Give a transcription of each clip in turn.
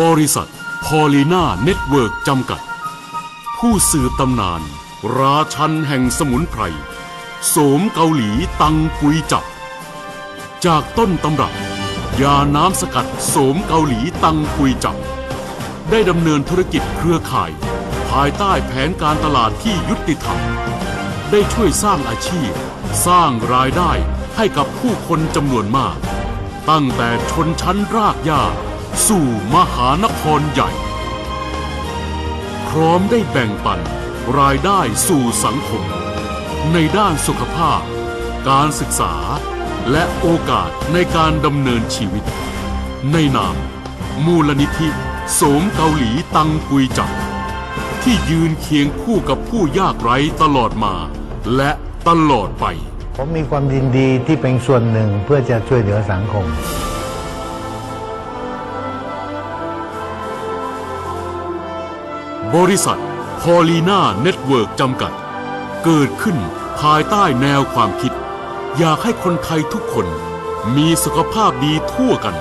บริษัท พอลีนาเน็ตเวิร์กจำกัด ผู้สืบตำนาน ราชันแห่งสมุนไพร โสมเกาหลีตังกุยจับ จากต้นตำรับ ยาน้ำสกัดโสมเกาหลีตังกุยจับ ได้ดำเนินธุรกิจเครือข่าย ภายใต้แผนการตลาดที่ยุติธรรม ได้ช่วยสร้างอาชีพ สร้างรายได้ให้กับผู้คนจำนวนมาก ตั้งแต่ชนชั้นรากหญ้า สู่มหานครใหญ่ พร้อมได้แบ่งปันรายได้สู่สังคม ในด้านสุขภาพ การศึกษา และโอกาสในการดำเนินชีวิต ในนาม มูลนิธิโสมเกาหลีตังกุยจับที่ยืนเคียงคู่กับผู้ยากไร้ตลอดมา และตลอดไป ผมมีความยินดีที่เป็นส่วนหนึ่งเพื่อจะช่วยเหลือสังคม บริษัทพอลีนาเน็ตเวิร์กจำกัด เกิดขึ้นภายใต้แนวความคิด อยากให้คนไทยทุกคนมีสุขภาพดีทั่วกัน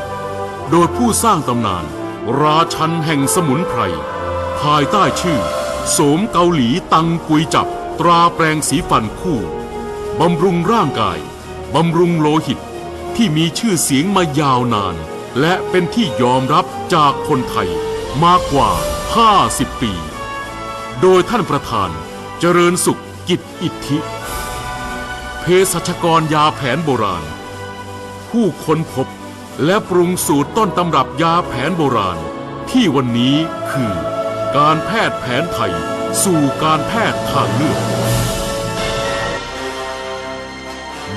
โดยผู้สร้างตำนาน ราชันแห่งสมุนไพร ภายใต้ชื่อ โสมเกาหลีตังกุยจับ ตราแปรงสีฟันคู่บำรุงร่างกายบำรุงโลหิตที่มีชื่อเสียงมายาวนาน และเป็นที่ยอมรับจากคนไทย มากกว่า 50 ปี โดยท่านประธานเจริญสุขกิจอิทธิ เภสัชกรยาแผนโบราณ ผู้ค้นพบและปรุงสูตรต้นตำรับยาแผนโบราณ ที่วันนี้คือ การแพทย์แผนไทย สู่การแพทย์ทางเลือก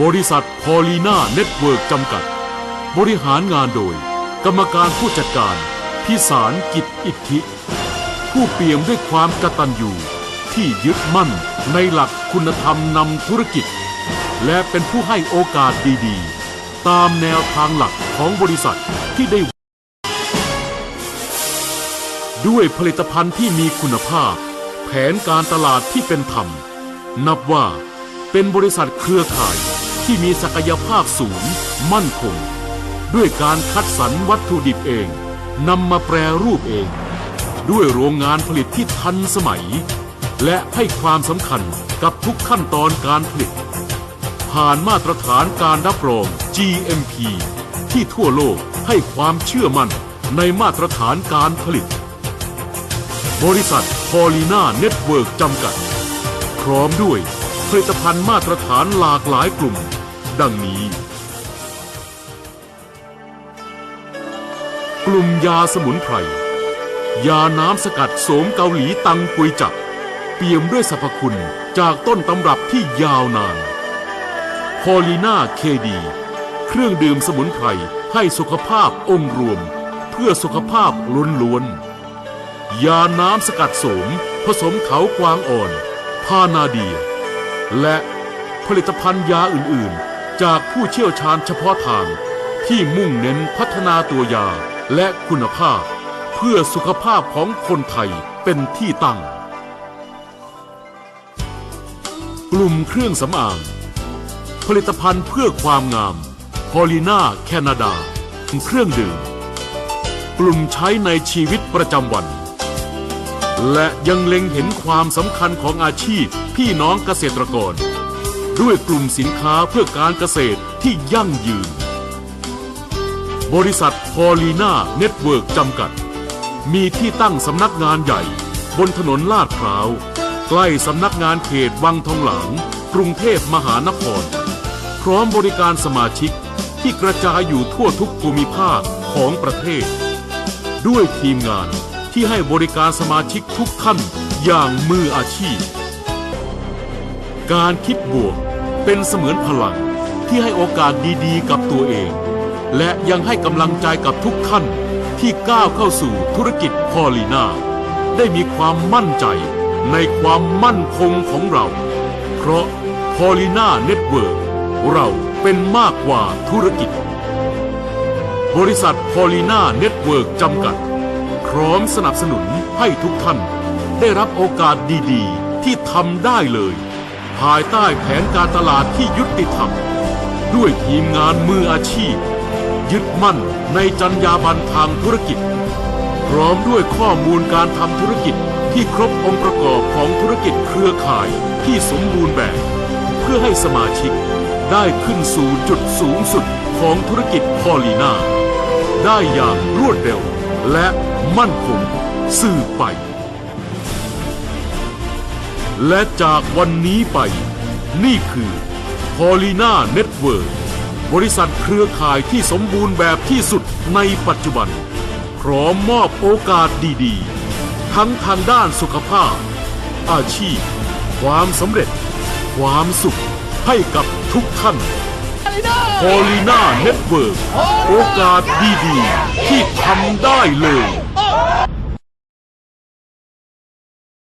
บริษัทพอลีนาเน็ตเวิร์กจำกัด บริหารงานโดย กรรมการผู้จัดการ พิสารกิจอิทธิ ผู้เปี่ยมด้วยความกตัญญูที่ยึดมั่นในหลักคุณธรรมนำธุรกิจ และเป็นผู้ให้โอกาสดีๆ ตามแนวทางหลักของบริษัทที่ได้ ด้วยผลิตภัณฑ์ที่มีคุณภาพ แผนการตลาดที่เป็นธรรม นับว่าเป็นบริษัทเครือข่ายที่มีศักยภาพสูง มั่นคง ด้วยการคัดสรรวัตถุดิบเอง นำมาแปรรูปเอง ด้วยโรงงานผลิตที่ทันสมัย และให้ความสำคัญกับทุกขั้นตอนการผลิต ผ่านมาตรฐานการรับรอง GMP ที่ทั่วโลกให้ความเชื่อมั่นในมาตรฐานการผลิต บริษัทพอลีนาเน็ตเวิร์กจำกัด พร้อมด้วยผลิตภัณฑ์มาตรฐานหลากหลายกลุ่ม ดังนี้ กลุ่มยาสมุนไพร ยาน้ำสกัดโสมเกาหลีตังกุยจับเปี่ยมด้วยสรรพคุณจากต้นตำรับที่ยาวนานพอลีนาเคดี เครื่องดื่มสมุนไพรให้สุขภาพองค์รวม เพื่อสุขภาพล้วนๆ ยาน้ำสกัดโสมผสมเขากวางอ่อน พานาเดีย และผลิตภัณฑ์ยาอื่นๆ จากผู้เชี่ยวชาญเฉพาะทางที่มุ่งเน้นพัฒนาตัวยา และคุณภาพ เพื่อสุขภาพของคนไทยเป็นที่ตั้ง กลุ่มเครื่องสำอาง ผลิตภัณฑ์เพื่อความงามพอลีนาแคนาดา เครื่องดื่ม กลุ่มใช้ในชีวิตประจำวัน และยังเล็งเห็นความสำคัญของอาชีพพี่น้องเกษตรกร ด้วยกลุ่มสินค้าเพื่อการเกษตรที่ยั่งยืน บริษัทพอลีนาเน็ตเวิร์กจำกัด มีที่ตั้งสำนักงานใหญ่ บนถนนลาดพร้าว ใกล้สำนักงานเขตวังทองหลาง กรุงเทพมหานคร พร้อมบริการสมาชิกที่กระจายอยู่ทั่วทุกภูมิภาคของประเทศ ด้วยทีมงานที่ให้บริการสมาชิกทุกท่านอย่างมืออาชีพ การคิดบวกเป็นเสมือนพลังที่ให้โอกาสดีๆ กับตัวเอง และยังให้กำลังใจกับทุกท่านที่ก้าวเข้าสู่ธุรกิจพอลีนาได้มีความมั่นใจในความมั่นคงของเรา เพราะพอลีนาเน็ตเวิร์กเราเป็นมากกว่าธุรกิจ บริษัทพอลีนาเน็ตเวิร์กจำกัด พร้อมสนับสนุนให้ทุกท่าน ได้รับโอกาสดีๆ ที่ทำได้เลย ภายใต้แผนการตลาดที่ยุติธรรม ด้วยทีมงานมืออาชีพ ยึดมั่นในจรรยาบรรณทางธุรกิจ พร้อมด้วยข้อมูลการทำธุรกิจที่ครบองค์ประกอบของธุรกิจเครือข่ายที่สมบูรณ์แบบ เพื่อให้สมาชิกได้ขึ้นสู่จุดสูงสุดของธุรกิจพอลีนาได้อย่างรวดเร็วและมั่นคงสืบไป และจากวันนี้ไป นี่คือพอลีนาเน็ตเวิร์ บริษัทเครือข่ายที่สมบูรณ์แบบที่สุดในปัจจุบัน พร้อมมอบโอกาสดีๆ ทั้งทางด้านสุขภาพ อาชีพ ความสำเร็จ ความสุขให้กับทุกท่านพอลีน่าเน็ตเวิร์กโอกาสดีๆ ที่ทำได้เลย